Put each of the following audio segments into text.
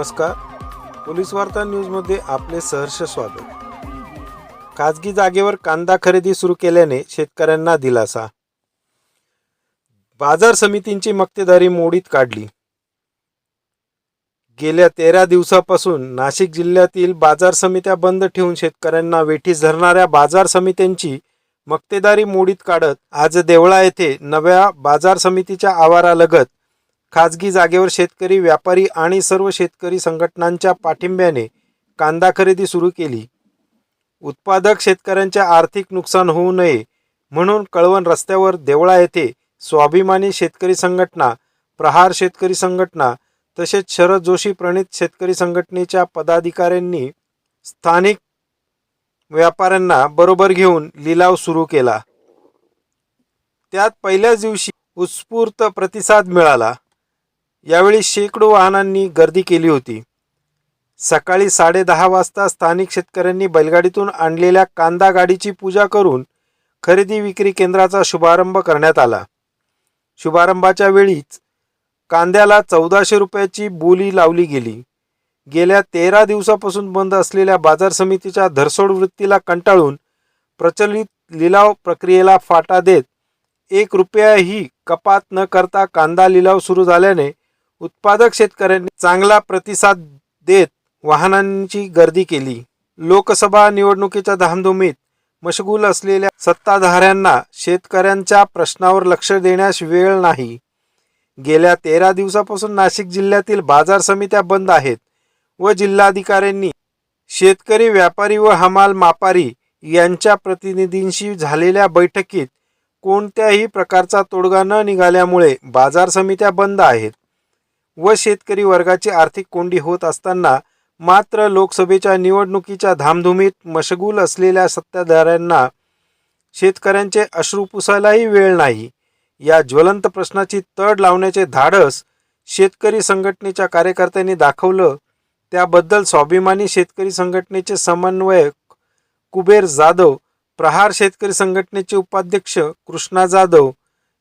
नमस्कार. पोलीस वार्ता न्यूजमध्ये आपले सहर्ष स्वागत. खाजगी जागेवर कांदा खरेदी सुरू केल्याने शेतकऱ्यांना दिलासा. बाजार समितींची मक्तेदारी मोडीत काढली. गेल्या तेरा दिवसापासून नाशिक जिल्ह्यातील बाजार समित्या बंद ठेवून शेतकऱ्यांना वेठीस धरणाऱ्या बाजार समित्यांची मक्तेदारी मोडीत काढत आज देवळा येथे नव्या बाजार समितीच्या आवारालगत खाजगी जागेवर शेतकरी व्यापारी आणि सर्व शेतकरी संघटनांच्या पाठिंब्याने कांदा खरेदी सुरू केली. उत्पादक शेतकऱ्यांचे आर्थिक नुकसान होऊ नये म्हणून कळवण रस्त्यावर देवळा येथे स्वाभिमानी शेतकरी संघटना प्रहार शेतकरी संघटना तसेच शरद जोशी प्रणित शेतकरी संघटनेच्या पदाधिकाऱ्यांनी स्थानिक व्यापाऱ्यांना बरोबर घेऊन लिलाव सुरू केला. त्यात पहिल्याच दिवशी उत्स्फूर्त प्रतिसाद मिळाला. यावेळी शेकडो वाहनांनी गर्दी केली होती. सकाळी साडेदहा वाजता स्थानिक शेतकऱ्यांनी बैलगाडीतून आणलेल्या कांदा गाडीची पूजा करून खरेदी विक्री केंद्राचा शुभारंभ करण्यात आला. शुभारंभाच्या वेळीच कांद्याला चौदाशे रुपयाची बोली लावली गेली. गेल्या तेरा दिवसापासून बंद असलेल्या बाजार समितीच्या धरसोड वृत्तीला कंटाळून प्रचलित लिलाव प्रक्रियेला फाटा देत एक रुपयाही कपात न करता कांदा लिलाव सुरू झाल्याने उत्पादक शेतकऱ्यांनी चांगला प्रतिसाद देत वाहनांची गर्दी केली. लोकसभा निवडणुकीच्या धामधुमीत मशगूल असलेल्या सत्ताधाऱ्यांना शेतकऱ्यांच्या प्रश्नावर लक्ष देण्यास वेळ नाही. गेल्या तेरा दिवसापासून नाशिक जिल्ह्यातील बाजार समित्या बंद आहेत व जिल्हाधिकाऱ्यांनी शेतकरी व्यापारी व हमाल मापारी यांच्या प्रतिनिधींशी झालेल्या बैठकीत कोणत्याही प्रकारचा तोडगा न निघाल्यामुळे बाजार समित्या बंद आहेत. व शेतकरी वर्गाची आर्थिक कोंडी होत असताना मात्र लोकसभेच्या निवडणुकीच्या धामधुमीत मशगूल असलेल्या सत्ताधाऱ्यांना शेतकऱ्यांचे अश्रू पुसायलाही वेळ नाही. या ज्वलंत प्रश्नाची तड लावण्याचे धाडस शेतकरी संघटनेच्या कार्यकर्त्यांनी दाखवलं. त्याबद्दल स्वाभिमानी शेतकरी संघटनेचे समन्वयक कुबेर जाधव प्रहार शेतकरी संघटनेचे उपाध्यक्ष कृष्णा जाधव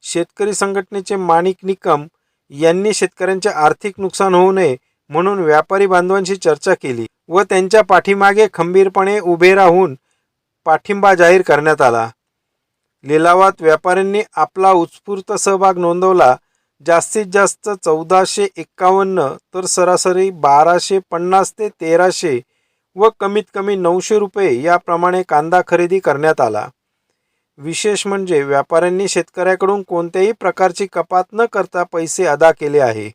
शेतकरी संघटनेचे माणिक निकम यांनी शेतकऱ्यांचे आर्थिक नुकसान होऊ नये म्हणून व्यापारी बांधवांशी चर्चा केली व त्यांच्या पाठीमागे खंबीरपणे उभे राहून पाठिंबा जाहीर करण्यात आला. लिलावात व्यापाऱ्यांनी आपला उत्स्फूर्त सहभाग नोंदवला. जास्तीत जास्त चौदाशे एक्कावन्न तर सरासरी बाराशे पन्नास ते तेराशे व कमीत कमी नऊशे रुपये याप्रमाणे कांदा खरेदी करण्यात आला. विशेष म्हणजे व्यापाऱ्यांनी शेतकऱ्याकडून कोणत्याही प्रकारची कपात न करता पैसे अदा केले आहे.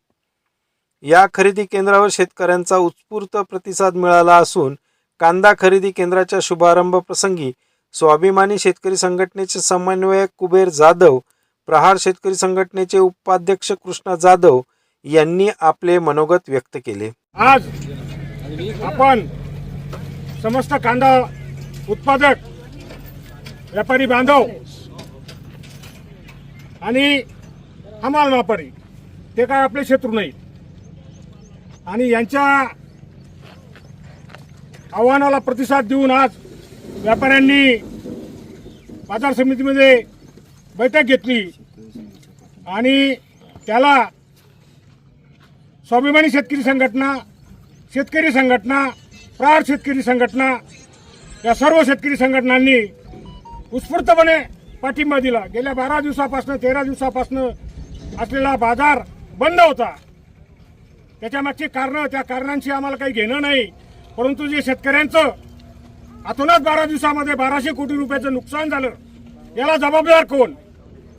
या खरेदी केंद्रावर शेतकऱ्यांचा उत्स्फूर्त प्रतिसाद मिळाला असून कांदा खरेदी केंद्राच्या शुभारंभ प्रसंगी स्वाभिमानी शेतकरी संघटनेचे समन्वयक कुबेर जाधव प्रहार शेतकरी संघटनेचे उपाध्यक्ष कृष्णा जाधव यांनी आपले मनोगत व्यक्त केले. आज आपण समस्त कांदा उत्पादक व्यापारी बांधव. आणि हमाल व्यापारी. ते काय आपले शत्रू नाही आणि यांच्या आव्हानाला प्रतिसाद देऊन आज व्यापाऱ्यांनी बाजार समितीमध्ये बैठक घेतली. आणि त्याला स्वाभिमानी शेतकरी संघटना शेतकरी संघटना प्रार शेतकरी संघटना या सर्व शेतकरी संघटनांनी उत्स्फूर्तपणे पाठिंबा दिला. गेल्या बारा दिवसापासून तेरा दिवसापासून असलेला बाजार बंद होता. त्याच्यामागची कारणं त्या कारणांशी आम्हाला काही घेणं नाही. परंतु जे शेतकऱ्यांचं आतूनच बारा दिवसामध्ये बाराशे कोटी रुपयाचं नुकसान झालं याला जबाबदार कोण?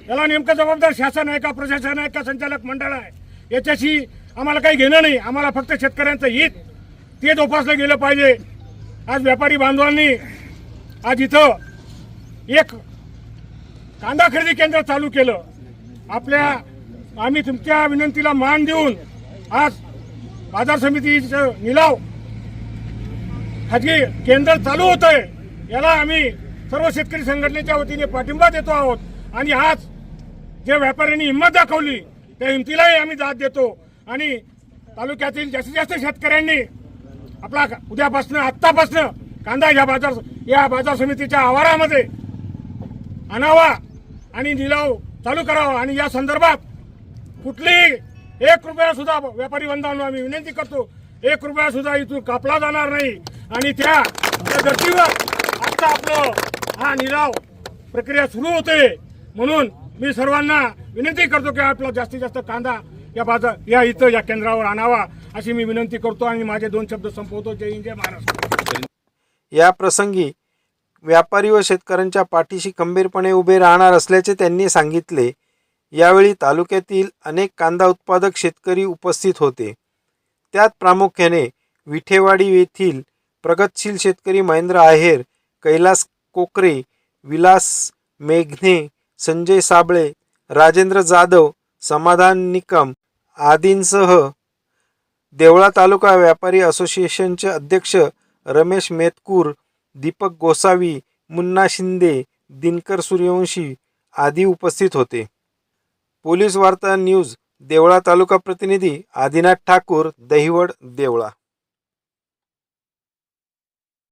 याला नेमकं जबाबदार शासन आहे का प्रशासन आहे का संचालक मंडळ आहे? याच्याशी आम्हाला काही घेणं नाही. आम्हाला फक्त शेतकऱ्यांचं हित ते जोपासलं गेलं पाहिजे. आज व्यापारी बांधवांनी आज इथं एक कांदा खरेदी केंद्र चालू केलं. आपल्या आम्ही तुमच्या विनंतीला मान देऊन आज बाजार समितीचं निलाव खाजगी केंद्र चालू होत आहे याला आम्ही सर्व शेतकरी संघटनेच्या वतीने पाठिंबा देतो आहोत. आणि आज जे व्यापाऱ्यांनी हिंमत दाखवली त्या हिमतीलाही आम्ही दाद देतो. आणि तालुक्यातील जास्तीत जास्त शेतकऱ्यांनी आपला उद्यापासनं आत्तापासनं कांदा या बाजार या बाजार समितीच्या आवारामध्ये आणावा आणि निलाव चालू करावा. आणि या संदर्भात कुठलीही एक रुपया सुद्धा व्यापारी बांधवांना आम्ही विनंती करतो एक रुपया सुद्धा इथून कापला जाणार नाही. आणि त्या धर्तीवर आता आपलं हा निलाव प्रक्रिया सुरू होते. म्हणून मी सर्वांना विनंती करतो की आपला जास्तीत जास्त कांदा या बाजार या इथं या केंद्रावर आणावा अशी मी विनंती करतो. आणि माझे दोन शब्द संपवतो. जय हिंद जय महाराष्ट्र. या प्रसंगी व्यापारी व शेतकऱ्यांच्या पाठीशी खंबीरपणे उभे राहणार असल्याचे त्यांनी सांगितले. यावेळी तालुक्यातील अनेक कांदा उत्पादक शेतकरी उपस्थित होते. त्यात प्रामुख्याने विठेवाडी येथील प्रगतशील शेतकरी महेंद्र आहेर कैलास कोकरे विलास मेघने संजय साबळे राजेंद्र जाधव समाधान निकम आदींसह देवळा तालुका व्यापारी असोसिएशनचे अध्यक्ष रमेश मेतकूर दीपक गोसावी मुन्ना शिंदे दिनकर सूर्यवंशी आदी उपस्थित होते. पोलीस वार्ता न्यूज देवळा तालुका प्रतिनिधी आदिनाथ ठाकूर दहिवड देवळा.